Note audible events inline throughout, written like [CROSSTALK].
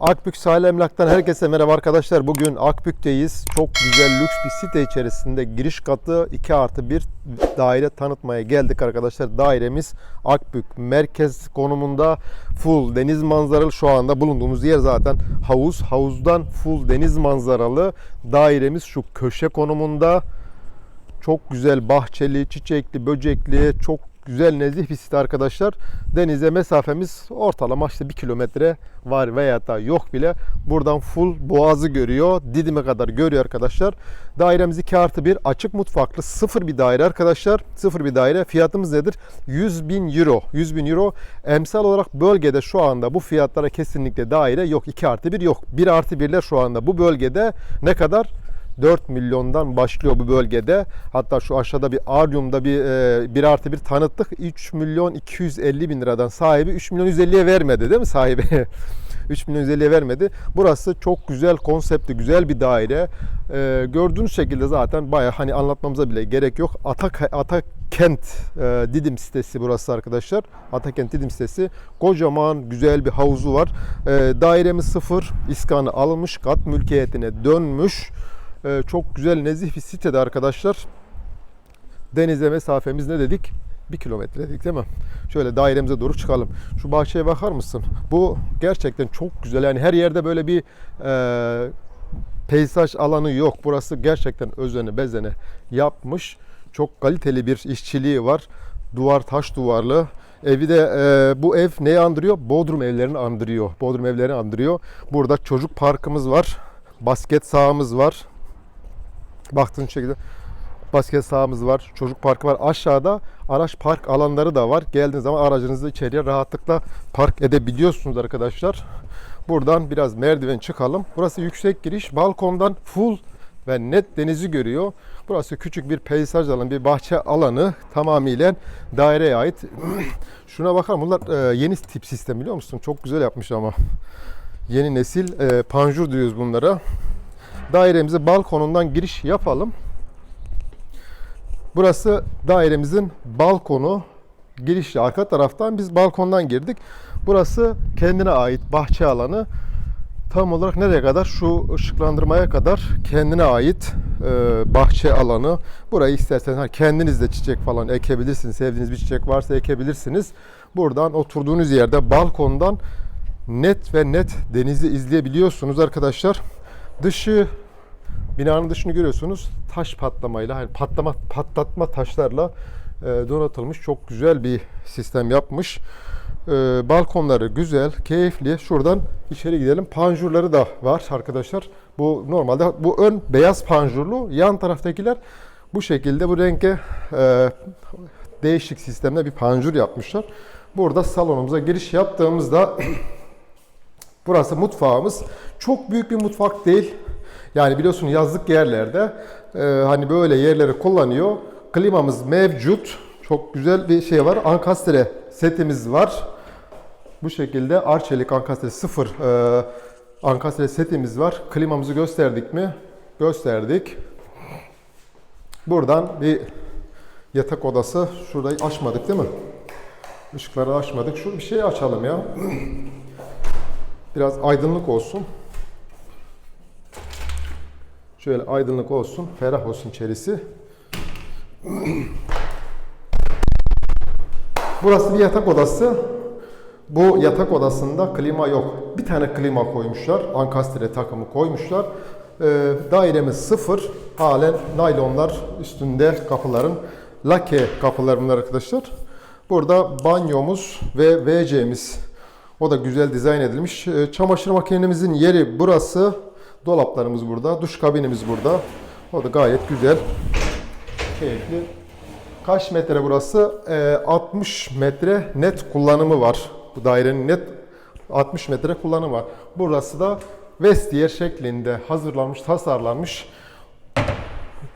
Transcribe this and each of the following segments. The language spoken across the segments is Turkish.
Akbük Sahil Emlak'tan herkese merhaba arkadaşlar. Bugün Akbük'teyiz. Çok güzel lüks bir site içerisinde giriş katı 2 artı 1 daire tanıtmaya geldik arkadaşlar. Dairemiz Akbük merkez konumunda full deniz manzaralı şu anda bulunduğumuz yer zaten havuz. Havuzdan full deniz manzaralı dairemiz şu köşe konumunda. Çok güzel bahçeli, çiçekli, böcekli, çok güzel nezih bir site arkadaşlar. Denize mesafemiz ortalama işte bir kilometre var veya da yok bile. Buradan full boğazı görüyor. Didim'e kadar görüyor arkadaşlar. Dairemiz 2 artı 1 açık mutfaklı sıfır bir daire arkadaşlar. Sıfır bir daire. Fiyatımız nedir? 100 bin euro. 100 bin euro. Emsal olarak bölgede şu anda bu fiyatlara kesinlikle daire yok. 2 artı 1 yok. 1 artı 1'ler şu anda bu bölgede ne kadar? 4 milyondan başlıyor bu bölgede. Hatta şu aşağıda bir Aryum'da bir e, 1 artı 1 tanıttık. 3 milyon 250 bin liradan sahibi 3 milyon 150'ye vermedi değil mi sahibi? [LAUGHS] 3 milyon 150'ye vermedi. Burası çok güzel konseptli, güzel bir daire. E, gördüğünüz şekilde zaten bayağı hani anlatmamıza bile gerek yok. Atak Atakent e, Didim sitesi burası arkadaşlar. Atakent Didim sitesi. Kocaman güzel bir havuzu var. E, dairemiz sıfır. iskanı alınmış. Kat mülkiyetine dönmüş. Ee, çok güzel nezih bir sitede arkadaşlar. Denize mesafemiz ne dedik? Bir kilometre dedik değil mi? Şöyle dairemize doğru çıkalım. Şu bahçeye bakar mısın? Bu gerçekten çok güzel. Yani her yerde böyle bir e, peyzaj alanı yok. Burası gerçekten özene bezene yapmış. Çok kaliteli bir işçiliği var. Duvar taş duvarlı. Evi de e, bu ev neyi andırıyor? Bodrum evlerini andırıyor. Bodrum evlerini andırıyor. Burada çocuk parkımız var. Basket sahamız var. Baktığın şekilde basket sahamız var, çocuk parkı var. Aşağıda araç park alanları da var. Geldiğiniz zaman aracınızı içeriye rahatlıkla park edebiliyorsunuz arkadaşlar. Buradan biraz merdiven çıkalım. Burası yüksek giriş. Balkondan full ve net denizi görüyor. Burası küçük bir peyzaj alanı, bir bahçe alanı tamamıyla daireye ait. [CLEARS THROAT] Şuna bakar bunlar e, yeni tip sistem biliyor musun? Çok güzel yapmış ama. Yeni nesil e, panjur diyoruz bunlara dairemize balkonundan giriş yapalım. Burası dairemizin balkonu. Girişi arka taraftan biz balkondan girdik. Burası kendine ait bahçe alanı. Tam olarak nereye kadar? Şu ışıklandırmaya kadar kendine ait e, bahçe alanı. Burayı isterseniz kendiniz de çiçek falan ekebilirsiniz. Sevdiğiniz bir çiçek varsa ekebilirsiniz. Buradan oturduğunuz yerde balkondan net ve net denizi izleyebiliyorsunuz arkadaşlar. Dışı binanın dışını görüyorsunuz. Taş patlamayla, hani patlama patlatma taşlarla e, donatılmış çok güzel bir sistem yapmış. E, balkonları güzel, keyifli. Şuradan içeri gidelim. Panjurları da var arkadaşlar. Bu normalde bu ön beyaz panjurlu, yan taraftakiler bu şekilde bu renge e, değişik sistemde bir panjur yapmışlar. Burada salonumuza giriş yaptığımızda burası mutfağımız. Çok büyük bir mutfak değil. Yani biliyorsun yazlık yerlerde e, hani böyle yerleri kullanıyor. Klimamız mevcut. Çok güzel bir şey var. Ankastre setimiz var. Bu şekilde Arçelik Ankastre 0 e, Ankastre setimiz var. Klimamızı gösterdik mi? Gösterdik. Buradan bir yatak odası. Şurayı açmadık değil mi? Işıkları açmadık. Şu bir şey açalım ya. Biraz aydınlık olsun. Şöyle aydınlık olsun, ferah olsun içerisi. Burası bir yatak odası. Bu yatak odasında klima yok. Bir tane klima koymuşlar. Ankastre takımı koymuşlar. Ee, dairemiz sıfır. Halen naylonlar üstünde kapıların. Lake kapılar arkadaşlar. Burada banyomuz ve WC'miz. O da güzel dizayn edilmiş. Ee, çamaşır makinemizin yeri burası. Dolaplarımız burada. Duş kabinimiz burada. O da gayet güzel. Keyifli. Kaç metre burası? Ee, 60 metre net kullanımı var. Bu dairenin net 60 metre kullanımı var. Burası da vestiyer şeklinde hazırlanmış, tasarlanmış.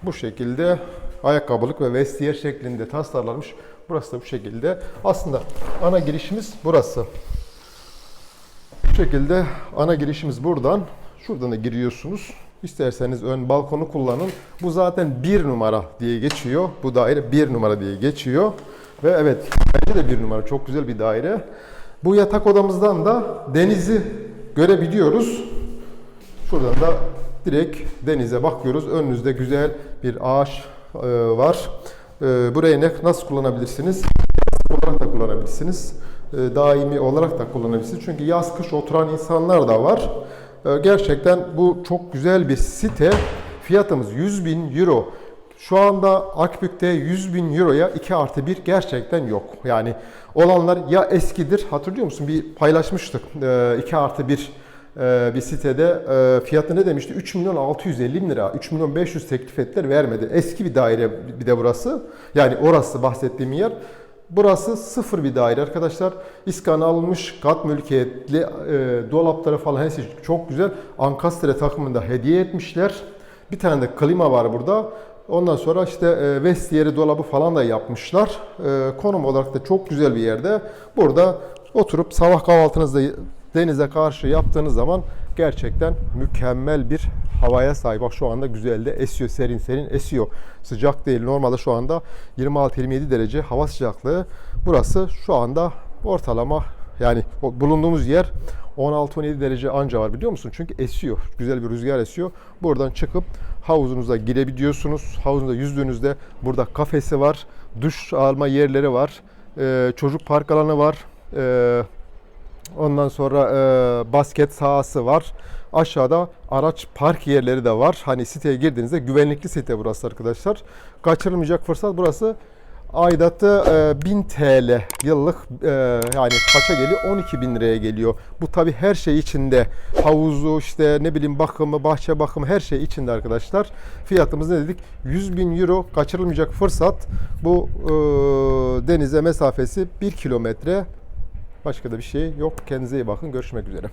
Bu şekilde ayakkabılık ve vestiyer şeklinde tasarlanmış. Burası da bu şekilde. Aslında ana girişimiz burası. Bu şekilde ana girişimiz buradan. Şuradan da giriyorsunuz. İsterseniz ön balkonu kullanın. Bu zaten bir numara diye geçiyor. Bu daire bir numara diye geçiyor. Ve evet bence de bir numara. Çok güzel bir daire. Bu yatak odamızdan da denizi görebiliyoruz. Şuradan da direkt denize bakıyoruz. Önünüzde güzel bir ağaç e, var. E, burayı ne, nasıl kullanabilirsiniz? olarak da kullanabilirsiniz. E, daimi olarak da kullanabilirsiniz. Çünkü yaz kış oturan insanlar da var. E, gerçekten bu çok güzel bir site. Fiyatımız 100 bin euro. Şu anda Akbük'te 100 bin euroya 2 artı 1 gerçekten yok. Yani olanlar ya eskidir hatırlıyor musun? Bir paylaşmıştık e, 2 artı 1 e, bir sitede e, fiyatı ne demişti? 3 milyon 650 bin lira. 3 milyon 500 teklif ettiler vermedi. Eski bir daire bir de burası. Yani orası bahsettiğim yer. Burası sıfır bir daire arkadaşlar. İskan alınmış, kat mülkiyetli, e, dolapları falan her şey çok güzel. Ankastre takımında hediye etmişler. Bir tane de klima var burada. Ondan sonra işte e, vestiyeri dolabı falan da yapmışlar. E, konum olarak da çok güzel bir yerde. Burada oturup sabah kahvaltınızda denize karşı yaptığınız zaman gerçekten mükemmel bir havaya sahip. Bak şu anda güzel de esiyor, serin serin esiyor. Sıcak değil. Normalde şu anda 26-27 derece hava sıcaklığı. Burası şu anda ortalama yani bulunduğumuz yer 16-17 derece anca var biliyor musun? Çünkü esiyor. Güzel bir rüzgar esiyor. Buradan çıkıp havuzunuza girebiliyorsunuz. Havuzunuzda yüzdüğünüzde burada kafesi var. Duş alma yerleri var. Ee, çocuk park alanı var. Ee, Ondan sonra e, basket sahası var. Aşağıda araç park yerleri de var. Hani siteye girdiğinizde güvenlikli site burası arkadaşlar. Kaçırılmayacak fırsat burası. Aidatı e, 1000 TL yıllık e, yani kaça geliyor? 12 bin liraya geliyor. Bu tabi her şey içinde. Havuzu işte ne bileyim bakımı, bahçe bakımı her şey içinde arkadaşlar. Fiyatımız ne dedik? 100 bin euro kaçırılmayacak fırsat. Bu e, denize mesafesi 1 kilometre. Başka da bir şey yok. Kendinize iyi bakın. Görüşmek üzere.